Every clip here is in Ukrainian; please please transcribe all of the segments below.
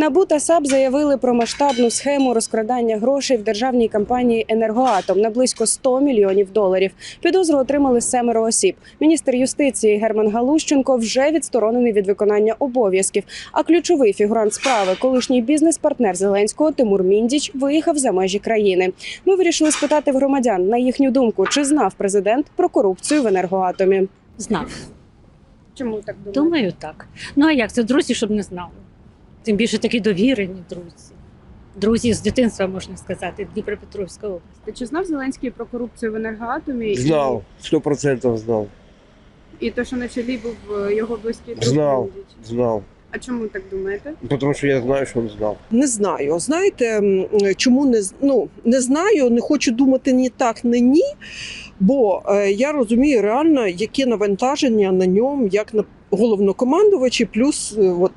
НАБУ та САП заявили про масштабну схему розкрадання грошей в державній компанії Енергоатом на близько 100 мільйонів доларів. Підозру отримали семеро осіб. Міністр юстиції Герман Галущенко вже відсторонений від виконання обов'язків. А ключовий фігурант справи, колишній бізнес-партнер Зеленського Тимур Міндіч, виїхав за межі країни. Ми вирішили спитати в громадян на їхню думку, чи знав президент про корупцію в енергоатомі. Знав. Чому так Думаю, так. Ну а як це друзі, щоб не знали? Тим більше такі довірені друзі. Друзі з дитинства, можна сказати, Дніпропетровська область. Чи знав Зеленський про корупцію в енергоатомі? Знал, сто процентов знал. І, те, що на чолі був е, його близький друг Знав. Знал. А чому так думаєте? Потому что я знаю, что он знал. Не знаю. Знаєте, чому не ну, не знаю, не хочу думати ні так, ні ні. Бо е, я розумію реально, яке навантаження на ньому, як на головнокомандувачі, плюс е, от,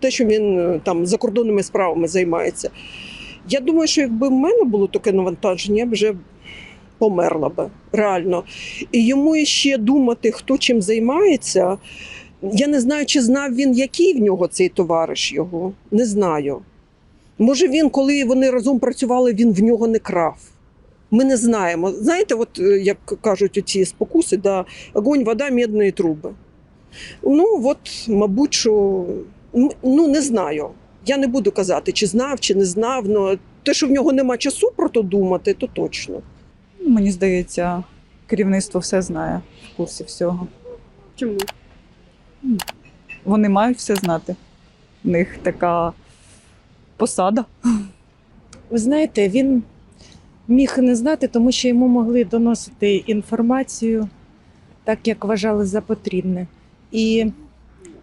те, що він е, там закордонними справами займається. Я думаю, що якби в мене було таке навантаження, я б вже померла би реально. І йому ще думати, хто чим займається. Я не знаю, чи знав він, який в нього цей товариш його. Не знаю. Може, він, коли вони разом працювали, він в нього не крав. Ми не знаємо. Знаєте, от е, як кажуть ці спокуси, да, огонь, вода, медні труби. Ну, от, мабуть, що ну, не знаю. Я не буду казати, чи знав, чи не знав. Ну, те, що в нього нема часу про то думати, то точно. Мені здається, керівництво все знає в курсі всього. Чому? Вони мають все знати. У них така посада. Ви знаєте, він міг не знати, тому що йому могли доносити інформацію так, як вважали за потрібне. І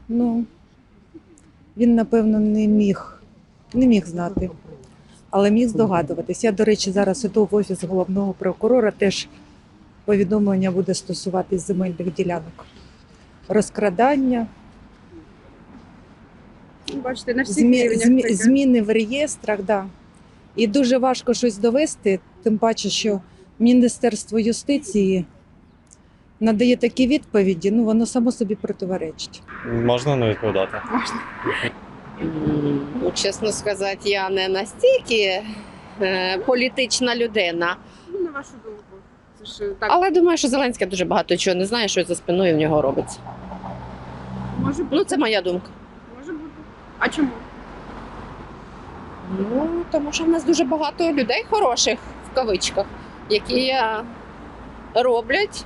ну, він, напевно, не міг, не міг знати, але міг здогадуватись. Я, до речі, зараз іду в офіс головного прокурора, теж повідомлення буде стосуватись земельних ділянок. Розкрадання, Ну, Бачите, на всіх змі, змі, таке. зміни в реєстрах, да. І дуже важко щось довести, тим паче, що Міністерство юстиції надає такі відповіді, ну воно само собі противоречить. Можна не відповідати? М, Ну, чесно сказати, я не настільки е, політична людина. Ну, на вашу думку. Це ж так Але думаю, що Зеленський дуже багато чого не знає, що за спиною в нього робиться. може бути. Ну, це моя думка. Може бути. А чому? Ну, тому що в нас дуже багато людей хороших в кавичках, які е, роблять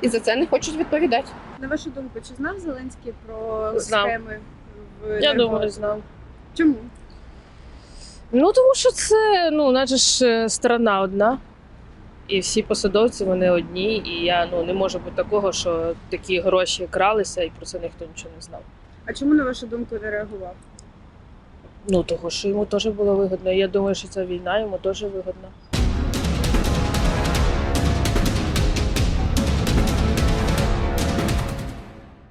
і за це не хочуть відповідати. На вашу думку, чи знав Зеленський про Знав. схеми в Я думаю, знав. Чому? Ну тому що це, ну, наче ж е, сторона одна. І всі посадовці вони одні. І я ну не може бути такого, що такі гроші кралися, і про це ніхто нічого не знав. А чому, на вашу думку, не реагував? Ну того, що йому теж було вигодно. І Я думаю, що ця війна йому теж вигодна.